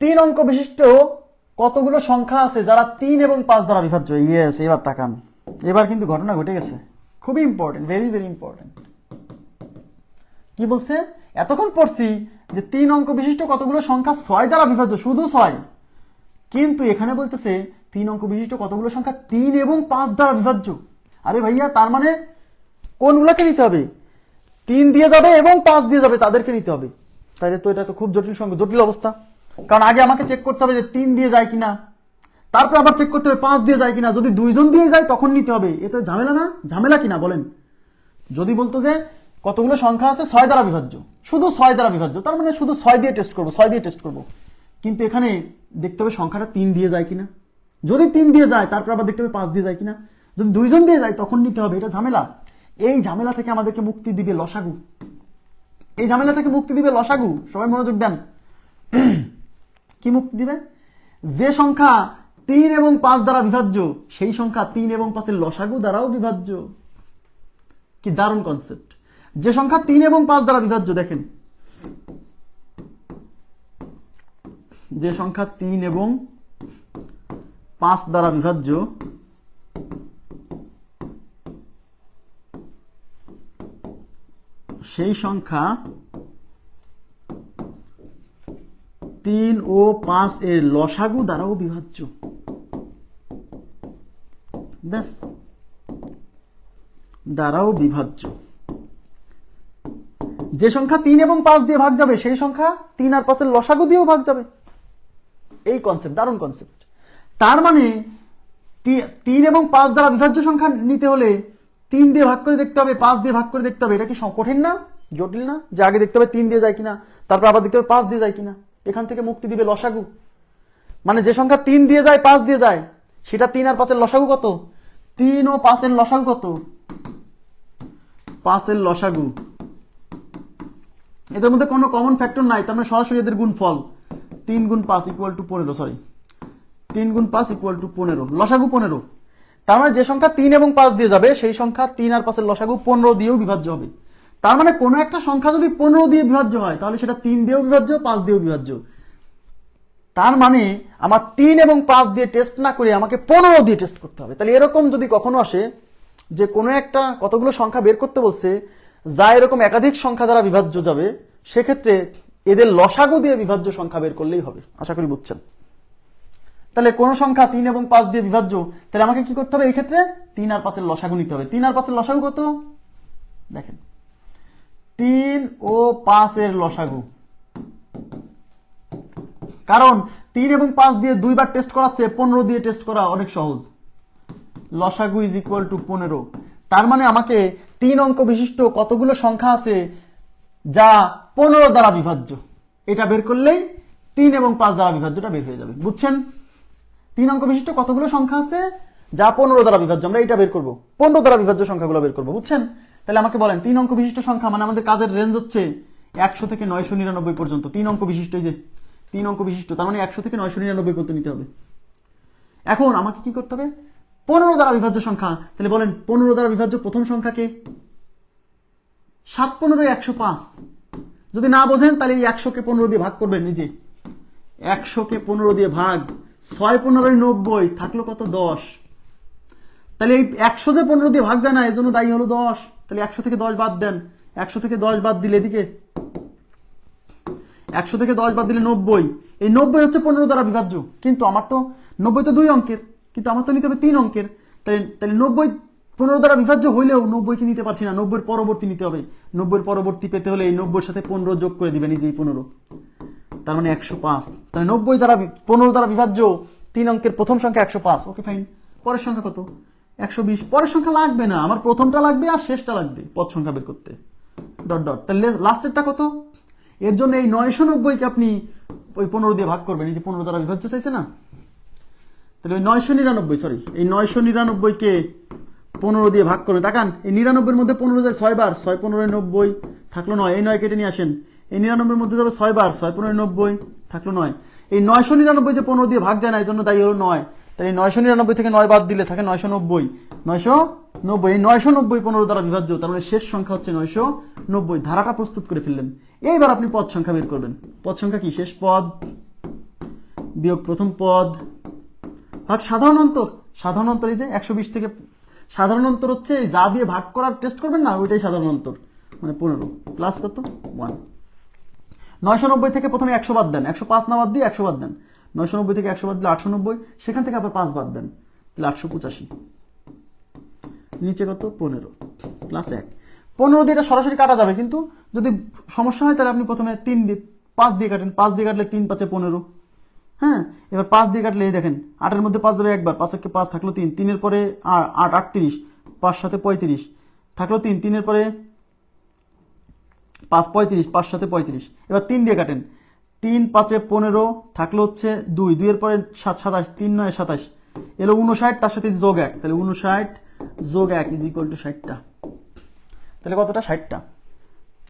তিন অঙ্ক বিশিষ্ট কতগুলো সংখ্যা আছে যারা তিন এবং পাঁচ দ্বারা বিভাজ্য? ইয়েস এবার তাকান। এবার কিন্তু ঘটনা ঘটে গেছে। খুবই ইম্পর্টেন্ট ভেরি ভেরি ইম্পর্টেন্ট কি বলছে? এতক্ষণ পড়ছি যে তিন অঙ্ক বিশিষ্ট কতগুলো সংখ্যা ছয় দ্বারা বিভাজ্য? শুধু ছয়। কিন্তু এখানে বলতেছে তিন অঙ্ক বিশিষ্ট কতগুলো সংখ্যা তিন এবং পাঁচ দ্বারা বিভাজ্য। আরে ভাইয়া, তার মানে কোনগুলোকে নিতে হবে? তিন দিয়ে যাবে এবং পাঁচ দিয়ে যাবে, তাদেরকে নিতে হবে। তাহলে তো এটা তো খুব জটিল সংখ্যা, জটিল অবস্থা। কারণ আগে আমাকে চেক করতে হবে যে তিন দিয়ে যায় কিনা। তারপর আবার চেক করতে হবে পাঁচ দিয়ে যায় কিনা। যদি দুইজন দিয়ে যায়, তখন নিতে হবে। এ তো ঝামেলা না? ঝামেলা কিনা, বলেন। যদি বলতো যে কতগুলো সংখ্যা আছে, ছয় দ্বারা বিভাজ্য। শুধু ছয় দ্বারা বিভাজ্য। তার মানে শুধু ছয় দিয়ে টেস্ট করব, ছয় দিয়ে টেস্ট করব। কিন্তু এখানে দেখতে হবে সংখ্যাটা তিন দিয়ে যায় কিনা। যদি তিন দিয়ে যায়, তারপর আবার দেখতে হবে পাঁচ দিয়ে যায় কিনা। যদি দুইজন দিয়ে যায়, তখন নিতে হবে। এটা ঝামেলা। এই ঝামেলা থেকে আমাদেরকে মুক্তি দিবে লসাগু। এই ঝামেলা থেকে মুক্তি দিবে লসাগু। সবাই মনোযোগ দেন। কি মুক্তি দিবে? যে সংখ্যা তিন এবং পাঁচ দ্বারা বিভাজ্য, সেই সংখ্যা তিন এবং পাঁচের লসাগু দ্বারাও বিভাজ্য। কি দারুণ কনসেপ্ট যে সংখ্যা তিন এবং পাঁচ দ্বারা বিভাজ্য, দেখেন। যে সংখ্যা তিন এবং পাঁচ দ্বারা বিভাজ্য, সেই সংখ্যা তিন ও পাঁচ এর লসাগু দ্বারাও বিভাজ্য। ব্যাস। দ্বারাও বিভাজ্য। যে সংখ্যা তিন এবং পাঁচ দিয়ে ভাগ যাবে, সেই সংখ্যা তিন আর পাঁচের লসাগু দিয়েও ভাগ যাবে। এই কনসেপ্ট দারুণ কনসেপ্ট তার মানে তিন এবং পাঁচ দ্বারা বিভাজ্য সংখ্যা নিতে হলে তিন দিয়ে ভাগ করে দেখতে হবে, পাঁচ দিয়ে ভাগ করে দেখতে হবে। এটা কি কঠিন না? জটিল না? যে আগে দেখতে হবে তিন দিয়ে যায় কিনা, তারপর আবার দেখতে হবে পাঁচ দিয়ে যায় কিনা। এখান থেকে মুক্তি দিবে লসাগু। মানে যে সংখ্যা তিন দিয়ে যায়, পাঁচ দিয়ে যায়, সেটা তিন আর পাঁচের লসাগু কত? তিন ও পাঁচের লসাগু কত? পাঁচের লসাগু। এদের মধ্যে কোনো কমন ফ্যাক্টর নাই, তার মানে সরাসরি এদের গুণফল। তিন গুণ পাঁচ ইকুয়াল টু পনেরো সরি তিন গুণ পাঁচ ইকুয়াল টু পনেরো, লসাগু পনেরো। তার মানে যে সংখ্যা তিন এবং পাঁচ দিয়ে যাবে, সেই সংখ্যা তিন আর পাঁচের লসাগু পনেরো দিয়েও বিভাজ্য হবে। তার মানে কোনো একটা সংখ্যা যদি পনেরো দিয়ে বিভাজ্য হয়, তাহলে সেটা তিন দিয়েও বিভাজ্য, পাঁচ দিয়েও বিভাজ্য। তার মানে আমার তিন এবং পাঁচ দিয়ে টেস্ট না করে আমাকে পনেরো দিয়ে টেস্ট করতে হবে। তাহলে এরকম যদি কখনো আসে যে কোনো একটা কতগুলো সংখ্যা বের করতে বলছে, যা এরকম একাধিক সংখ্যা দ্বারা বিভাজ্য যাবে, সেক্ষেত্রে এদের লসাগু দিয়ে বিভাজ্য সংখ্যা বের করলেই হবে। আশা করি বুঝছেন। তাহলে কোন সংখ্যা তিন এবং পাঁচ দিয়ে বিভাজ্য, তাহলে আমাকে কি করতে হবে? এই ক্ষেত্রে তিন আর পাঁচের লসাগু নিতে হবে। তিন আর পাঁচের লসাগু কত? দেখেন। তিন ও পাঁচের লসাগু। কারণ তিন এবং পাঁচ দিয়ে দুইবার টেস্ট করাচ্ছে, পনেরো দিয়ে টেস্ট করা অনেক সহজ। লসাগু ইজ ইকুয়াল টু পনেরো। তার মানে আমাকে তিন অঙ্ক বিশিষ্ট কতগুলো সংখ্যা আছে যা পনেরো দ্বারা বিভাজ্য? এটা বের করলেই তিন এবং পাঁচ দ্বারা বিভাজ্যটা বের হয়ে যাবে। বুঝছেন? তিন অঙ্ক বিশিষ্ট কতগুলো সংখ্যা আছে যা পনেরো দ্বারা বিভাজ্য? আমরা এটা বের করব। পনেরো দ্বারা বিভাজ্য সংখ্যাগুলো বের করব। বুঝছেন? তাহলে আমাকে বলেন, তিন অঙ্ক বিশিষ্ট সংখ্যা মানে আমাদের কাজের রেঞ্জ হচ্ছে একশো থেকে নয়শো নিরানব্বই পর্যন্ত। তিন অঙ্ক বিশিষ্ট, এই যে, তিন অঙ্ক বিশিষ্ট, তার মানে একশো থেকে নয়শো নিরানব্বই পর্যন্ত নিতে হবে। এখন আমাকে কি করতে হবে? পনেরো দ্বারা বিভাজ্য সংখ্যা। তাহলে বলেন, পনেরো দ্বারা বিভাজ্য প্রথম সংখ্যাকে সাত পনেরো, একশো পাঁচ। যদি না বোঝেন, তাহলে এই একশোকে পনেরো দিয়ে ভাগ করবেন নিজে একশোকে পনেরো দিয়ে ভাগ, ছয় পনেরোই নব্বই, থাকল কত? দশ। তাহলে এই একশো যে পনেরো দিয়ে ভাগ যায় না এর জন্য দায়ী হলো দশ। তাহলে একশো থেকে দশ বাদ দেন। একশো থেকে দশ বাদ দিলে এদিকে। একশো থেকে দশ বাদ দিলে নব্বই। এই নব্বই হচ্ছে পনেরো দ্বারা বিভাজ্য। কিন্তু আমার তো নব্বই তো দুই অঙ্কের। কিন্তু আমার তো নিতে হবে তিন অঙ্কের। তাহলে তাহলে নব্বই পনেরো দ্বারা বিভাজ্য হইলেও নব্বইকে নিতে পারছি না। নব্বই পরবর্তী নিতে হবে। নব্বই পরবর্তী পেতে হলে এই নব্বইয়ের সাথে পনেরো যোগ করে দিবেন, এই পনেরো। তার মানে একশো পাঁচ। তাহলে নব্বই দ্বারা পনেরো দ্বারা বিভাজ্য। তিন অঙ্কের প্রথম সংখ্যা একশো পাঁচ। ওকে ফাইন পরের সংখ্যা কত? একশো বিশ, পরের সংখ্যা লাগবে না, আমার প্রথমটা লাগবে আর শেষটা লাগবে, পদ সংখ্যা বের করতে। Dot dot. তাহলে লাস্টেরটা কত? এর জন্য এই নয়শো নব্বইকে আপনি ওই পনেরো দিয়ে ভাগ করবেন, এই যে পনেরো দ্বারা বিভাজ্য চাইছে না? তাহলে ওই নয়শো নিরানব্বই সরি এই নয়শো নিরানব্বইকে পনেরো দিয়ে ভাগ করে তাকান, এই নিরানব্বইয়ের মধ্যে পনেরো যায় ছয় বার ছয় পনেরো নব্বই থাকল নয়, এই নয় কেটে নিয়ে আসেন। এই নিরানব্বইয়ের মধ্যে যাবে ছয় বার ছয় পনেরো নব্বই থাকল নয়। এই নয়শো নিরানব্বই যে পনেরো দিয়ে ভাগ যায় না, এই জন্য দায়ী হলো নয়। তাহলে নয়শো নিরানব্বই থেকে নয় বাদ দিলে থাকে নয়শো নব্বই। নয়শো নব্বই, এই নয়শো নব্বই পনেরো দ্বারা বিভাজ্য, তার মানে শেষ সংখ্যা হচ্ছে নয়শো নব্বই। ধারাটা প্রস্তুত করে ফেললেন। এইবার আপনি পদ সংখ্যা বের করবেন। পদ সংখ্যা কি? শেষ পদ, বিয়োগ প্রথম পদ। ভাগ সাধারণ অন্তর। সাধারণ অন্তর এই যে একশো বিশ থেকে, সাধারণ অন্তর হচ্ছে যা দিয়ে ভাগ করার টেস্ট করবেন না, ওইটাই সাধারণ অন্তর। মানে পনেরো প্লাস কত? ওয়ান নয়শো নব্বই থেকে প্রথমে একশো বাদ দেন। একশো পাঁচ না বাদ দিয়ে একশো বাদ দেন। নয়শো নব্বই থেকে একশো বাদ দিলে আটশো নব্বই, সেখান থেকে আবার পাঁচ বাদ দেন, তাহলে আটশো পঁচাশি। নিচে কত? পনেরো। প্লাস এক। পনেরো দিয়ে এটা সরাসরি কাটা যাবে, কিন্তু যদি সমস্যা হয়, তাহলে আপনি প্রথমে তিন দিয়ে, পাঁচ দিয়ে কাটেন। পাঁচ দিয়ে কাটলে তিন, পাঁচে পনেরো। হ্যাঁ? এবার পাঁচ দিয়ে কাটলে এই দেখেন, আটের মধ্যে পাঁচ যাবে একবার, পাঁচ একে পাঁচ থাকল তিন। তিনের পরে আট, আটত্রিশ। পাঁচ সাথে পঁয়ত্রিশ। থাকল তিন। তিনের পরে পাঁচ, পঁয়ত্রিশ। পাঁচ সাথে পঁয়ত্রিশ। এবার তিন দিয়ে কাটেন। তিন পাঁচে পনেরো থাকলে হচ্ছে দুই। দুইয়ের পরে সাত, সাতাশ, তিন নয়, সাতাশ। এলো উনষাট তার সাথে যোগ এক। তাহলে উনষাট যোগ এক ইজ ইকুয়াল টু ষাটটা। তাহলে কতটা? ষাটটা।